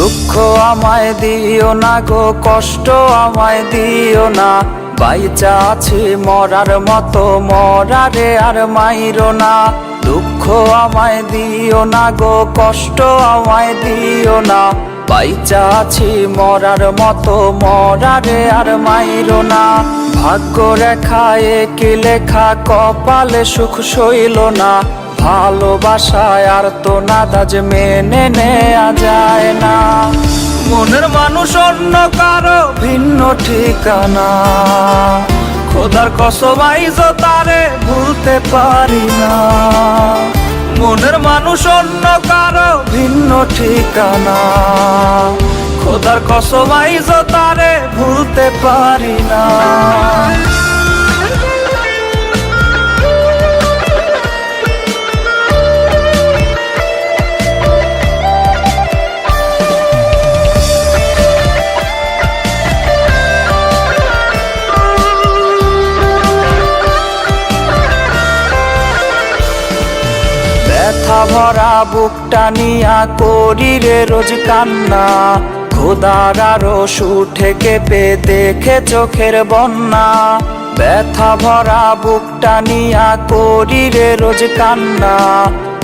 আমায় দিও না গো, কষ্ট আমায় দিও না। বাইচা আছি মরার মতো, মরারে আর মাইরো না। দুঃখ আমায় দিও না গো, কষ্ট আমায় দিও না। বাইচা আছি মরার মতো, মরারে আর মাইরো না। ভাগ্য রেখায় কি লেখা, কপালে সুখ সইল না। ভালোবাসায় আর তো নাদাজ মেনে নেয়া যায় না। মনের মানুষ অন্য কারও ভিন্ন ঠিকানা। খোদার কসমাইজ তারে ভুলতে পারি না। মনের মানুষ অন্য কারও ভিন্ন ঠিকানা। খোদার কসমাইজ তারে ভুলতে পারি না। ব্যথা ভরা বুকটা নিয়া করি রে রোজ কান্না। খোদার আরও সুঠে কেঁপে দেখে চোখের বন্যা। ব্যথা ভরা বুকটা নিয়া করি রে রোজ কান্না।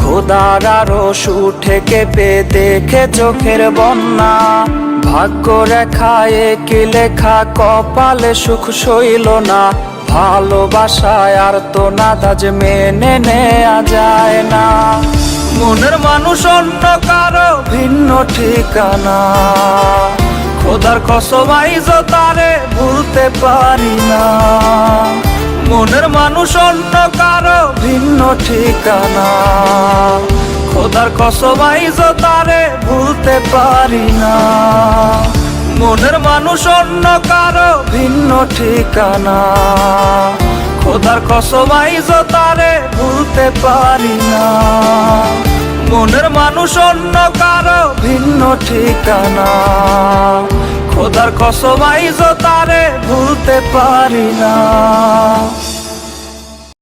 খোদার আরও সুঠে কেঁপে দেখে চোখের বন্যা। ভাগ্য রেখায় কি লেখা, কপালে সুখ সইল না। ভালোবাসায় আর তো না নাদাজ মেনে নেয়া যায় না। মনের মানুষ অন্য কারও ভিন্ন ঠিকানা। খোদার কসমাইজ তারে ভুলতে পারি না। মনের মানুষ অন্য কারও ভিন্ন ঠিকানা। খোদার কসমাইজ তারে ভুলতে পারি না। মনের মানুষ অন্য কারও ভিন্ন ঠিকানা। খোদার কসমাই তারে ভুলতে পারি না। মনের মানুষ অন্য কারও ভিন্ন ঠিকানা। খোদার কসমাই তারে ভুলতে পারি না।